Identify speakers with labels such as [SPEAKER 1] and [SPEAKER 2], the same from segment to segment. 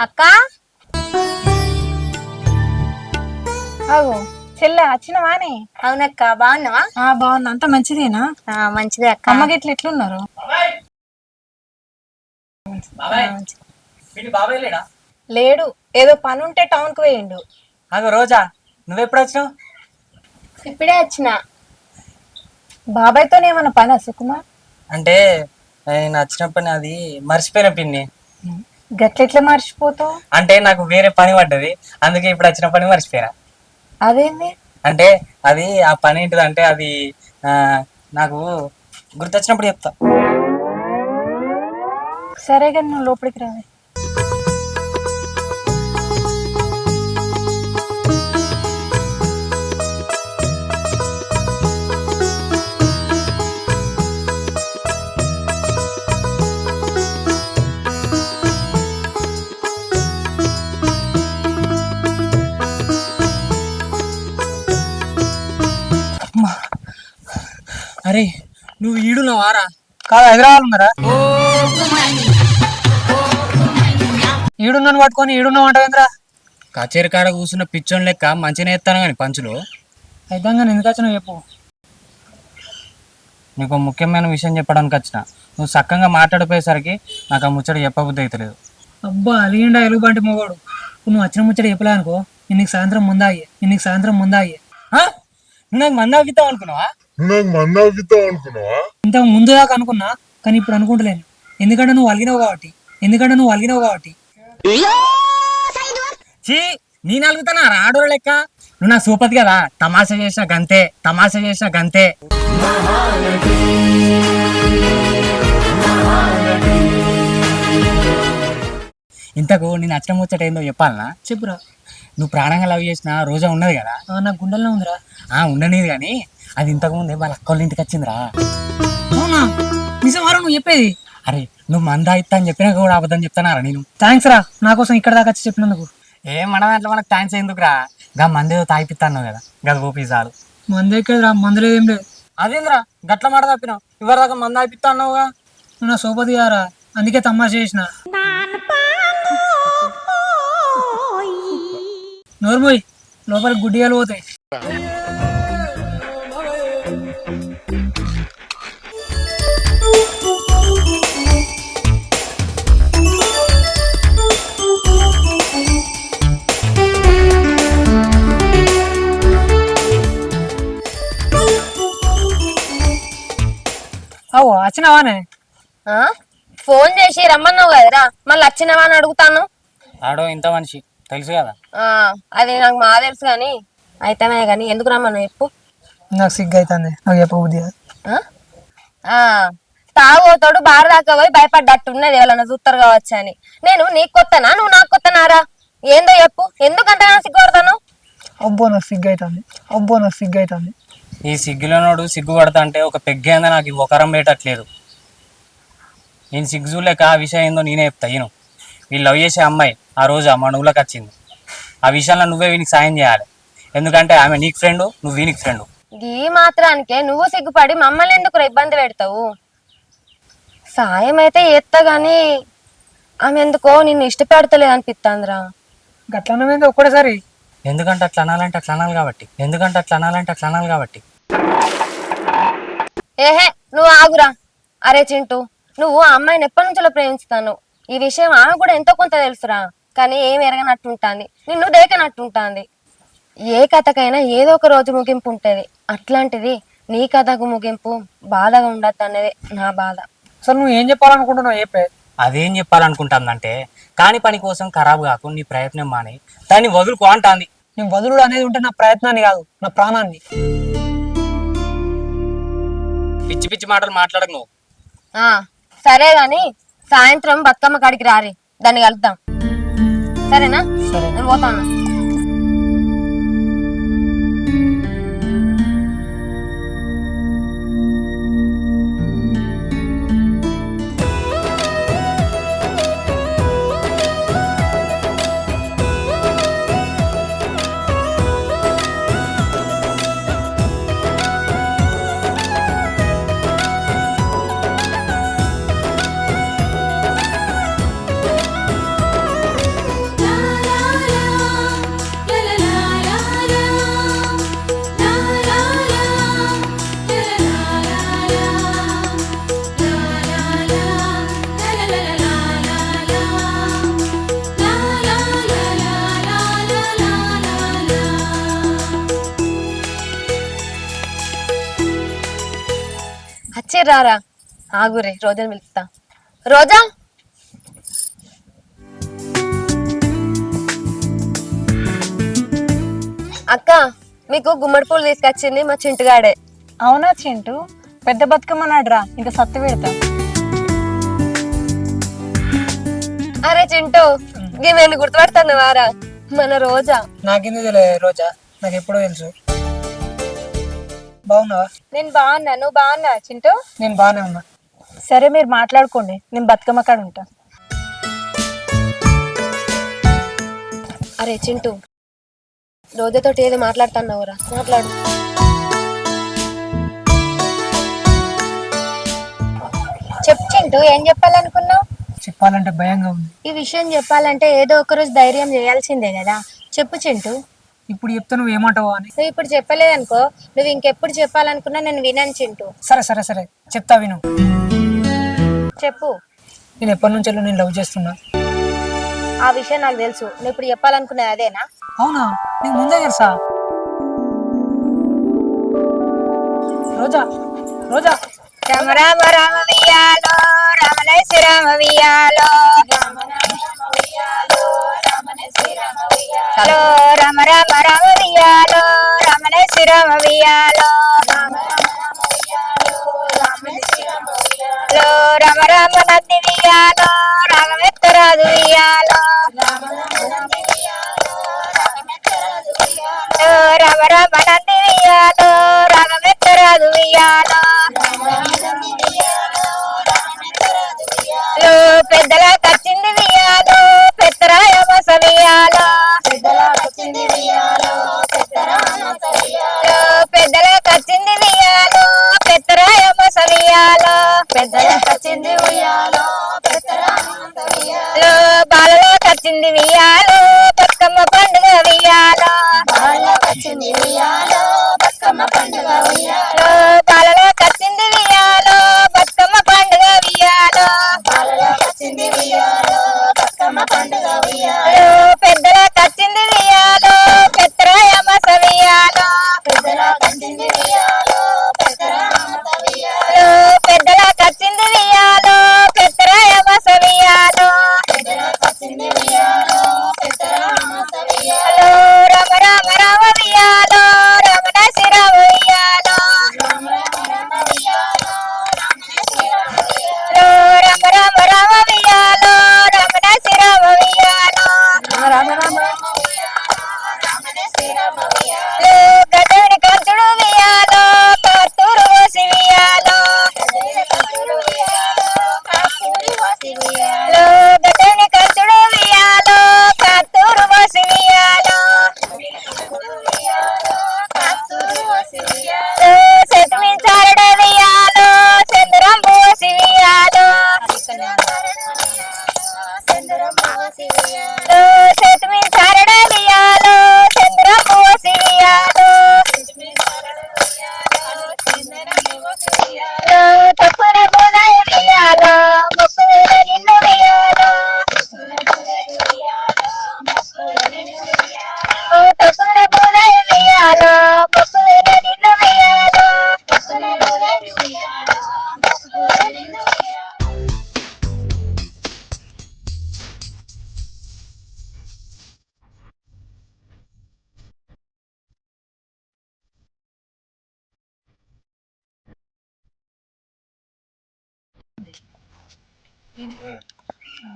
[SPEAKER 1] అక్క?
[SPEAKER 2] అగో చెల్లె వచ్చినవానే
[SPEAKER 1] అవునక్క బాగున్నావా?
[SPEAKER 2] ఆ బాగుంది అంత మంచిదేనా?
[SPEAKER 1] ఆ, మంచిదే అక్క.
[SPEAKER 2] అమ్మకి ఇట్లా ఎట్లున్నారు?
[SPEAKER 3] బాబాయ్. వీడి బాబాయ్ లేడా?
[SPEAKER 2] లేడు. ఏదో పని ఉంటే టౌన్కు వేయండు
[SPEAKER 3] అగో రోజా. నువ్వెప్పుడు వచ్చినావు?
[SPEAKER 1] ఇప్పుడే వచ్చిన.
[SPEAKER 2] బాబాయ్తో ఏమన్నా పని సుకుమార్?
[SPEAKER 3] అంటే నేను వచ్చినప్పుడు అది మర్చిపోయిన పిన్ని.
[SPEAKER 2] గట్లెట్లా మర్చిపోతావు?
[SPEAKER 3] అంటే నాకు వేరే పని పడ్డది. అందుకే ఇప్పుడు వచ్చిన పని మర్చిపోయినా.
[SPEAKER 2] అదేంది?
[SPEAKER 3] అంటే అది ఆ పని ఏంటిది అంటే అది ఆ, నాకు గుర్తొచ్చినప్పుడు చెప్తా.
[SPEAKER 2] సరే కానీ నువ్వు లోపలికి రావే.
[SPEAKER 3] నువ్వు ఈడున్నావు ఆరా కాదు హైదరాబాద్ ఉన్నారా ఈడున్నాను పట్టుకొని ఈడున్నావు అంటావేంద్రా కచేరి కాడ కూర్చున్న పిచ్చోన్ లెక్క మంచిగా ఎత్తాను కానీ పంచులు. అయితే ఎందుకు వచ్చినావు చెప్పు. నీకు ఒక ముఖ్యమైన విషయం చెప్పడానికి వచ్చిన. నువ్వు చక్కగా మాట్లాడిపోయేసరికి నాకు ఆ ముచ్చట చెప్పబుద్ధి అవుతలేదు
[SPEAKER 4] అబ్బా అలిగిండా ఎలుగుబంటి మొగోడు. నువ్వు వచ్చిన ముచ్చట చెప్పలే అనుకో. నీకు సాయంత్రం ముందా అయ్యే నీకు సాయంత్రం ముందా అయ్యే
[SPEAKER 3] ఆ? నువ్వు నాకు మంద అగ్గితావు అనుకున్నావా
[SPEAKER 5] నాకు అనుకున్నావా?
[SPEAKER 4] ఇంత ముందు దాకా అనుకున్నా కానీ ఇప్పుడు అనుకుంటలేను. ఎందుకంటే నువ్వు అలిగినావు కాబట్టి. ఎందుకంటే నువ్వు అలిగినావు కాబట్టి.
[SPEAKER 3] చీ నేను అలుగుతానా? రాడు లెక్క. నువ్వు నా సూపతి కదా. తమాషా చేసిన గంతే తమాషా చేసిన గంతే. ఇంతకు నేను నచ్చిన ముచ్చట ఏందో చెప్పాలనా?
[SPEAKER 4] చెప్పురా.
[SPEAKER 3] నువ్వు ప్రాణంగా లవ్ చేసిన రోజా ఉన్నది కదా?
[SPEAKER 4] ఆ, నా గుండెల్లో ఉందిరా.
[SPEAKER 3] ఆ ఉండనిది కానీ అది ఇంతకు ముందే వాళ్ళ అక్క వాళ్ళ ఇంటికి వచ్చిందిరా.
[SPEAKER 4] అవునా? నిజమారా నువ్వు చెప్పేది.
[SPEAKER 3] అరే నువ్వు మందా ఇస్తా అని చెప్పినా కూడా అబద్ధం చెప్తానారా నేను?
[SPEAKER 4] థ్యాంక్స్ రా నా కోసం ఇక్కడ దాకా వచ్చి చెప్పినందుకు.
[SPEAKER 3] ఏ మన దాంట్లో మనకు థ్యాంక్స్ ఎందుకురా? గా మందేదో తాగిపిస్తాను కదా గది ఓపీ చాలు.
[SPEAKER 4] మంది ఎక్కడరా మందు లేదు ఏం లేదు.
[SPEAKER 3] అదేంద్రా గట్ల మాట తప్పినావు? ఇవరిదాకా మంద అయిపిస్తా అన్నావుగా
[SPEAKER 4] నువ్వు నా సోపతి గారా అందుకే తమాషా చేసిన. నోర్మోయ్ లోపల గుడ్డియాలు పోతాయి. అవు వచ్చినావానే?
[SPEAKER 1] ఫోన్ చేసి రమ్మన్నావు కదరా మళ్ళీ వచ్చినవా అని అడుగుతాను.
[SPEAKER 3] ఆడో ఇంత మనిషి తెలుసు కదా?
[SPEAKER 1] ఆ, అది నాకు మా తెలుసు కానీ అయితేనే కానీ ఎందుకు రమ్మన్నావు చెప్పు.
[SPEAKER 4] నాకు సిగ్గు అవుతుంది నాకు చెప్పబుద్ధి
[SPEAKER 1] తాగోతాడు బార దాకా పోయి భయపడ్డట్టు ఉన్నది ఎవరన్నా చూస్తారు కావచ్చు అని. నేను నీకు కొత్తనా నువ్వు నాకు కొత్తనారా ఏందో చెప్పు ఎందుకంత సిగ్గుపడతాను
[SPEAKER 4] అబ్బో నాకు సిగ్గు అవుతుంది అబ్బో నాకు సిగ్గు అవుతుంది
[SPEAKER 3] ఈ సిగ్గులోనోడు సిగ్గుపడతా అంటే ఒక పెగ్గేందా నాకు ఈ ఒకరం పెట్టట్లేదు. నేను సిగ్గు చూడలేక ఆ విషయం ఏందో నేనే చెప్తా ఈయన. వీళ్ళు లవ్ చేసే అమ్మాయి ఆ రోజు ఆ మన ఊళ్ళోకి వచ్చింది. ఆ విషయంలో నువ్వే వీనికి సాయం చేయాలి. ఎందుకంటే ఆమె నీకు ఫ్రెండ్ నువ్వు వీనికి ఫ్రెండ్.
[SPEAKER 1] ఈ మాత్రానికే నువ్వు సిగ్గుపడి మమ్మల్ని ఎందుకు ఇబ్బంది పెడతావు? సాయం అయితే ఎత్తా గాని ఆమె ఎందుకో నిన్ను ఇష్టపెడతలేదు అనిపిస్తుందిరా
[SPEAKER 4] గట్లనమైంది ఒక్కడేసారి
[SPEAKER 3] ఎందుకంటే అట్లా అనాలంటే అట్లా అనాలి కాబట్టి. ఎందుకంటే అట్లా అనాలంటే అట్లా అనాలి కాబట్టి.
[SPEAKER 1] ఏహే నువ్వు ఆగురా. అరే చింటూ నువ్వు ఆ అమ్మాయిని ఎప్పటి నుంచో ప్రేమిస్తాను ఈ విషయం ఆమె కూడా ఎంతో కొంత తెలుసురా. కానీ ఏం ఎరగనట్టుంటాంది? నిన్ను దేకనట్టుంటాంది. ఏ కథకైనా ఏదో ఒక రోజు ముగింపు ఉంటది. అట్లాంటిది నీ కథకు ముగింపు బాధగా ఉండద్దు అనేది నా బాధ.
[SPEAKER 4] అసలు నువ్వు ఏం చెప్పాలనుకుంటున్నావు? చెప్పే
[SPEAKER 3] అదేం చెప్పాలనుకుంటాందంటే కాని పని కోసం ఖరాబ్ కాకు నీ ప్రయత్నం మాని. దాన్ని వదులుకో అంటాంది.
[SPEAKER 4] నేను వదులుడు అనేది ఉంటే నా ప్రయత్నాన్ని కాదు నా ప్రాణాన్ని.
[SPEAKER 3] పిచ్చి పిచ్చి మాటలు మాట్లాడకు నువ్వు.
[SPEAKER 1] ఆ సరే గాని సాయంత్రం బతుకమ్మ కాడికి రారి. దాన్ని కలుద్దాం. సరేనా?
[SPEAKER 4] సరే.
[SPEAKER 1] నేను పోతాను వచ్చిర్రారా ఆగురే రోజాని పిలుస్తా. రోజా? అక్క మీకు గుమ్మడి పూలు తీసుకొచ్చింది మా చింటుగాడే.
[SPEAKER 2] అవునా చింటూ? పెద్ద బతుకమ్మనాడురా ఇంకా సత్తు పెడతా.
[SPEAKER 1] అరే చింటూ నేను గుర్తుపడతాను వారా మన రోజా.
[SPEAKER 4] నాకెందుకు తెలియదు రోజా? నాకు ఎప్పుడో తెలుసు. బాగున్నావా?
[SPEAKER 2] నేను బాగున్నా. నువ్వు బాగున్నా చింటూ?
[SPEAKER 4] నేను బాగానే ఉన్నా.
[SPEAKER 2] సరే మీరు మాట్లాడుకోండి. నేను బతుకమ్మ కాడ ఉంటా.
[SPEAKER 1] అరే చింటూ రోజాతోటి ఏదో మాట్లాడుతున్నావురా. మాట్లాడు.
[SPEAKER 2] చెప్పు చింటూ ఏం చెప్పాలనుకున్నావు?
[SPEAKER 4] చెప్పాలంటే భయంగా ఉంది.
[SPEAKER 2] ఈ విషయం చెప్పాలంటే ఏదో ఒక రోజు ధైర్యం చేయాల్సిందే కదా. చెప్పు చింటూ.
[SPEAKER 4] ఇప్పుడు చెప్తే నువ్వు ఏమంటావా అని?
[SPEAKER 2] నువ్వు ఇప్పుడు చెప్పలేదనుకో నువ్వు ఇంకెప్పుడు చెప్పాలనుకున్నా నేను వినను చింటూ.
[SPEAKER 4] సరే సరే సరే. చెప్తా విను.
[SPEAKER 2] చెప్పు.
[SPEAKER 4] నేను ఎప్పటి నుంచి నేను లవ్ చేస్తున్నా?
[SPEAKER 2] ఆ విషయం నాకు తెలుసు. నువ్వు ఇప్పుడు చెప్పాలనుకున్నది అదేనా?
[SPEAKER 4] అవునా? నీకు ముందే తెలుసా? రోజా రోజా.
[SPEAKER 2] రామ రామ రామ వియాలో రామనేసి రామ వియాలో వియాలో హలో రామ రామ నంది వియాలో రామమెత్తరాదు వియాలో హలో రామ రామ నంది వియాలో రామమెత్తరాదు వియాలో లో పెద్దల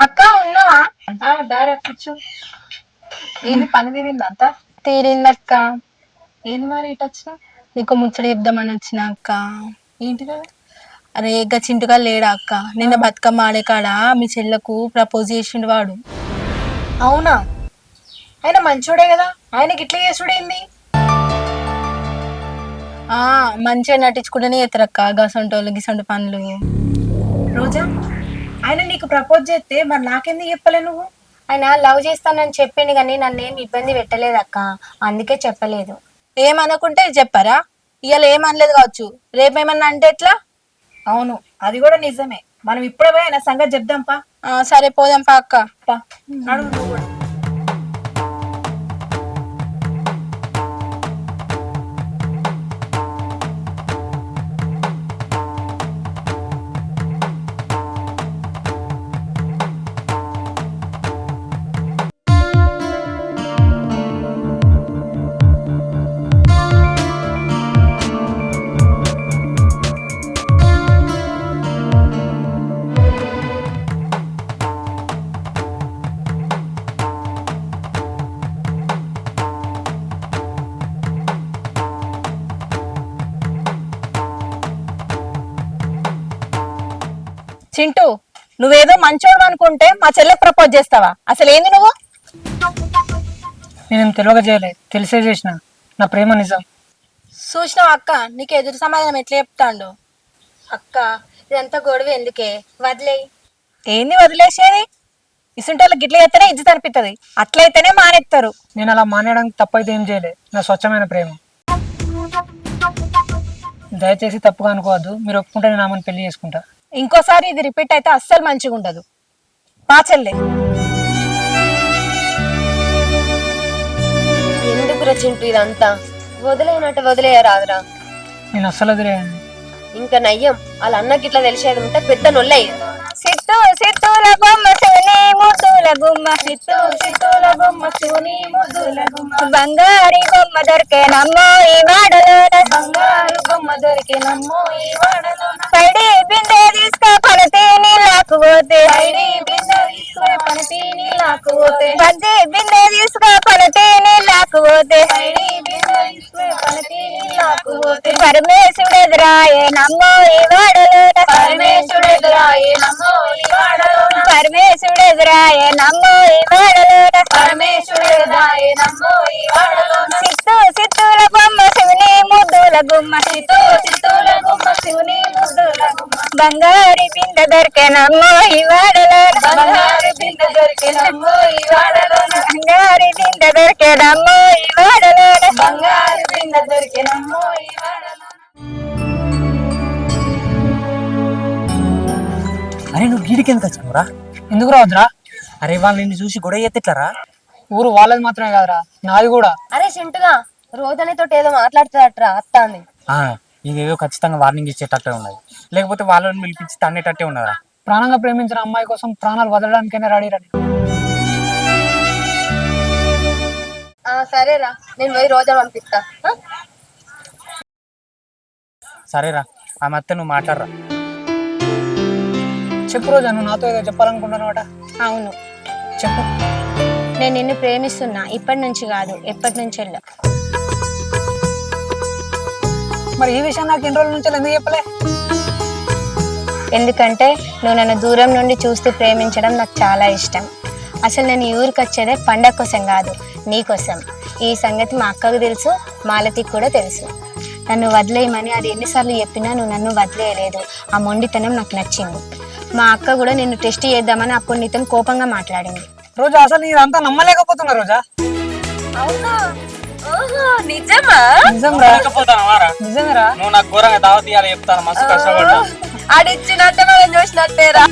[SPEAKER 2] అక్క ఉన్నావా? దారి కూర్చో. ఏంది పని తీరింది అంత తీరిందక్క ఏంది మరి ఇటు వచ్చిన? నీకు ముచ్చట చెప్దామని వచ్చిన అక్క. ఏంటి కదా? అరే ఇక చింటుగా లేడా అక్క? నిన్న బతుకమ్మ ఆడే కాడ మీ చెల్లకు ప్రపోజ్ చేసిండు వాడు. అవునా? ఆయన మంచోడే కదా? ఆయనకి ఇట్లా చేసుడేంది ఆ మంచిగా నటించుకుంటేనే చేస్తారక్క గసంటోళ్ళు గిసంటి పనులు. రోజా? ఆయన నీకు ప్రపోజ్ చేస్తే మరి నాకెందుకు చెప్పలే నువ్వు? ఆయన లవ్ చేస్తానని చెప్పిండు కానీ నన్ను ఏం ఇబ్బంది పెట్టలేదు అక్క. అందుకే చెప్పలేదు. ఏమనుకుంటే చెప్పారా? ఇవాళ ఏమనలేదు కావచ్చు. రేపేమన్నా అంటే ఎట్లా? అవును అది కూడా నిజమే. మనం ఇప్పుడే పోయి ఆయన సంగతి చెప్దాంపా సరే పోదాంపా అక్క. పా. అడుగు. నువ్వు కూడా. చింటూ నువ్వేదో మంచోడు అనుకుంటే మా చెల్లెకి ప్రపోజ్ చేస్తావా? అసలు ఏంది నువ్వు?
[SPEAKER 4] నేనేం తెలియక చేయలే తెలిసే చేసిన. నా ప్రేమ నిజం.
[SPEAKER 2] చూసినావు అక్క? నీకు ఎదురు సమాధానం ఎట్లా చెప్తాండు?
[SPEAKER 1] అక్క ఇదంతా గొడవ ఎందుకే? వదిలేయి.
[SPEAKER 2] ఏంది వదిలేసేది? ఇసుంటోళ్ళ గిట్ల చేస్తేనే ఇజ్జత అనిపిస్తుంది అట్లయితేనే మానేస్తారు
[SPEAKER 4] నేను అలా మానేయడానికి తప్పైతే ఏం చేయలే. నా స్వచ్ఛమైన ప్రేమ. దయచేసి తప్పుగా అనుకోవద్దు. మీరు ఒప్పుకుంటే నేను ఆమెను పెళ్ళి చేసుకుంటా.
[SPEAKER 2] ఇంకోసారి ఇది రిపీట్ అయితే అస్సలు మంచిగా ఉండదు. మా చెల్లె
[SPEAKER 1] ఎందుకురా చింటూ ఇదంతా? వదిలేయనట్టు వదిలేయరాదురా.
[SPEAKER 4] నేను అస్సలు వదిలేయండి
[SPEAKER 1] ఇంకా నయ్యం వాళ్ళ అన్నకి ఇట్లా తెలిసేది ఉంటే పెద్ద నొల్లయ్యేది
[SPEAKER 2] సిత్తు బొమ్మ శివుని ముద్దుల గుమ్మ సిత్తు సిత్తుల బొమ్మ శివుని ముద్దుల గుమ్మ. బంగారి బొమ్మ దొరికే నమ్మో ఈ వాడలోన. బంగారు బొమ్మ దొరికే నమ్మో ఈ వాడలోన. పైడి బిందె తీసుకో పనతి నీళ్ళకు పోతే పైడి బిందె తీసుకో పనతి నీళ్ళకు పోతే పద్ది బిందె తీసుకో పనతి నీళ్ళకు పోతే పైడి బిందె తీసుకో పనతి నీళ్ళకు పోతే పరమేశ్వరుడు ఎదురాయే నమ్మో ఈ వాడలోన. పరమేశ్వరుడు ఎదురాయే నమ్మో ఈ వాడలోన. పరమేశుడు ఎదురాయే నమ్మో ఈ వాడలోన పరమేశుడు ఎదురాయే నమ్మో ఈ వాడలోన సిత్తు సిత్తుల బొమ్మ శివుని ముద్దుల గుమ్మ. సిత్తు సిత్తుల గుమ్మ శివుని ముద్దుల గుమ్మ. బంగారి బిందె దొరికే నమ్మో ఈ వాడలోన బంగారి బిందె దొరికే నమ్మో ఈ వాడలోన బంగారి బిందె దొరికే నమ్మో
[SPEAKER 3] ఎందుకు వచ్చినవురా
[SPEAKER 4] ఎందుకు రావద్దురా?
[SPEAKER 3] అరే వాళ్ళు నిన్ను చూసి గొడవ ఎత్తిట్లరా?
[SPEAKER 4] ఊరు వాళ్ళది మాత్రమే కాదురా నాది కూడా.
[SPEAKER 1] అరే చింటుగా రోజనితో ఏదో మాట్లాడుతుందట్రా అత్తాంది
[SPEAKER 3] ఇదేదో ఖచ్చితంగా వార్నింగ్ ఇచ్చేటట్టే ఉన్నది. లేకపోతే వాళ్ళని పిలిపించి తన్నేటట్టే ఉన్నదా?
[SPEAKER 4] ప్రాణంగా ప్రేమించిన అమ్మాయి కోసం ప్రాణాలు వదలడానికైనా రెడీ రండి
[SPEAKER 1] సరేరా నేను పోయి రోజా పంపిస్తా?
[SPEAKER 3] సరేరా ఆ మధ్య నువ్వు మాట్లాడరా.
[SPEAKER 4] చెప్పు రోజా నువ్వు నాతో ఏదో చెప్పాలనుకుంటున్నావట.
[SPEAKER 2] అవును.
[SPEAKER 4] చెప్పు.
[SPEAKER 2] నేను నిన్ను ప్రేమిస్తున్నా. ఇప్పటి నుంచి కాదు ఎప్పటి నుంచి వెళ్ళా
[SPEAKER 4] మరి ఈ విషయం నాకు ఎన్ని రోజుల నుంచి ఎందుకు చెప్పలే?
[SPEAKER 2] ఎందుకంటే నువ్వు నన్ను దూరం నుండి చూస్తూ ప్రేమించడం నాకు చాలా ఇష్టం. అసలు నేను ఈ ఊరికి వచ్చేదే పండగ కోసం కాదు నీ కోసం. ఈ సంగతి మా అక్కకు తెలుసు మాలతికి కూడా తెలుసు. నన్ను వదిలేయమని అది ఎన్నిసార్లు చెప్పినా నువ్వు నన్ను వదిలేయలేదు. ఆ మొండితనం నాకు నచ్చింది. మా అక్క కూడా నిన్ను టెస్ట్ చేద్దామని అప్పుడు నీతో కోపంగా మాట్లాడింది.
[SPEAKER 4] రోజా అసలు నీదంతా నమ్మలేకపోతున్నా రోజా?
[SPEAKER 1] అవునా? ఓహో నిజమా?
[SPEAKER 4] నిజం రా
[SPEAKER 3] లేకపోతానవారా
[SPEAKER 4] నిజమేరా
[SPEAKER 3] నువ్వు నాకు ఘోరంగా దావత్ ఇవ్వాలి చెప్తాను మస్తు కష్టపడ్డా
[SPEAKER 1] ఆడిచ్చినట్టే మనం చూసినట్టేరా.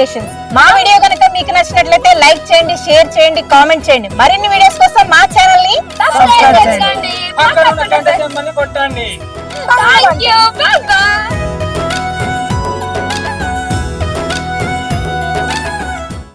[SPEAKER 2] టు బిఆర్ క్రియేషన్ మా వీడియో కనుక మీకు నచ్చినట్లయితే లైక్ చేయండి షేర్ చేయండి కామెంట్ చేయండి. మరిన్ని వీడియోస్ కోసం మా
[SPEAKER 3] ఛానల్ని కొట్టండి.
[SPEAKER 1] Thank you bye bye